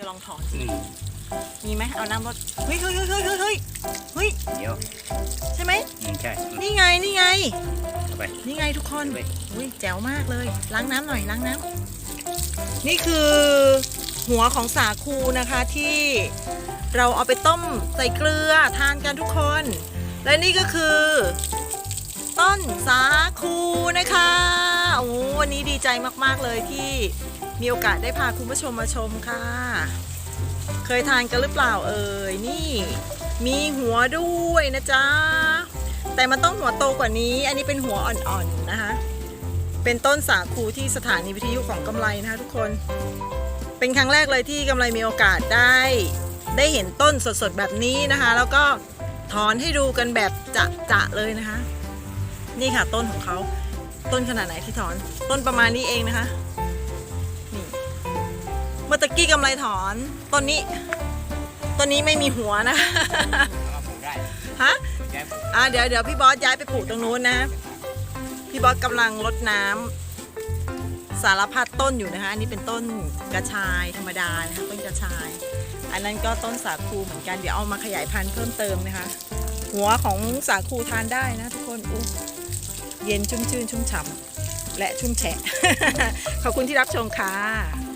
จะลองถอนอืมมีไหมเอาน้ำรดเฮ้ยเฮ้ยเฮ้ยเฮ้ยเฮ้ยเฮ้ยเฮ้ยเดี๋ยวใช่ไหม อืมใช่อืมนี่ไง นี่ไง เอาไป นี่ไงทุกคนเอาไปอุ้ยแจ๋วมากเลย ล้างน้ำหน่อยล้างน้ำนี่คือหัวของสาคูนะคะที่เราเอาไปต้มใส่เกลือทานกันทุกคน และนี่ก็คือ ต้นสาคูนะคะ โอ้วันนี้ดีใจมากๆเลยที่ มีโอกาสได้พาคุณผู้ชมมาชมค่ะ เคยทานกันหรือเปล่าเอ่ยนี่ มีหัวด้วยนะจ๊ะแต่มันต้องหัวโตกว่านี้ อันนี้เป็นหัวอ่อนๆนะคะ เป็นต้นสาคูที่สถานีวิทยุของกำไรนะคะทุกคน เป็นครั้งแรกเลยที่กำไรมีโอกาสได้ ได้เห็นต้นสดๆแบบนี้นะคะ แล้วก็ถอนให้ดูกันแบบจะๆเลยนะคะ นี่ค่ะต้นของเขา ต้นขนาดไหนที่ถอน ต้นประมาณนี้เองนะคะ เมื่อตะกี้กำไรถอนต้นนี้ต้นนี้ไม่มีหัวนะฮะอะเดี๋ยวเดี๋ยวพี่บอสย้ายไปปลูกตรงนู้นนะ พี่บอสกำลังรดน้ำสารพัดต้นอยู่นะคะอันนี้เป็นต้นกระชายธรรมดานะคะต้นกระชาย อันนั้นก็ต้นสาคูเหมือนกันเดี๋ยวเอามาขยายพันธุ์เพิ่มเติมนะคะ หัวของสาคูทานได้นะทุกคนอู้เย็นชุ่มชื่นชุ่มฉ่ำและชุ่มแฉะขอบคุณที่รับชมค่ะ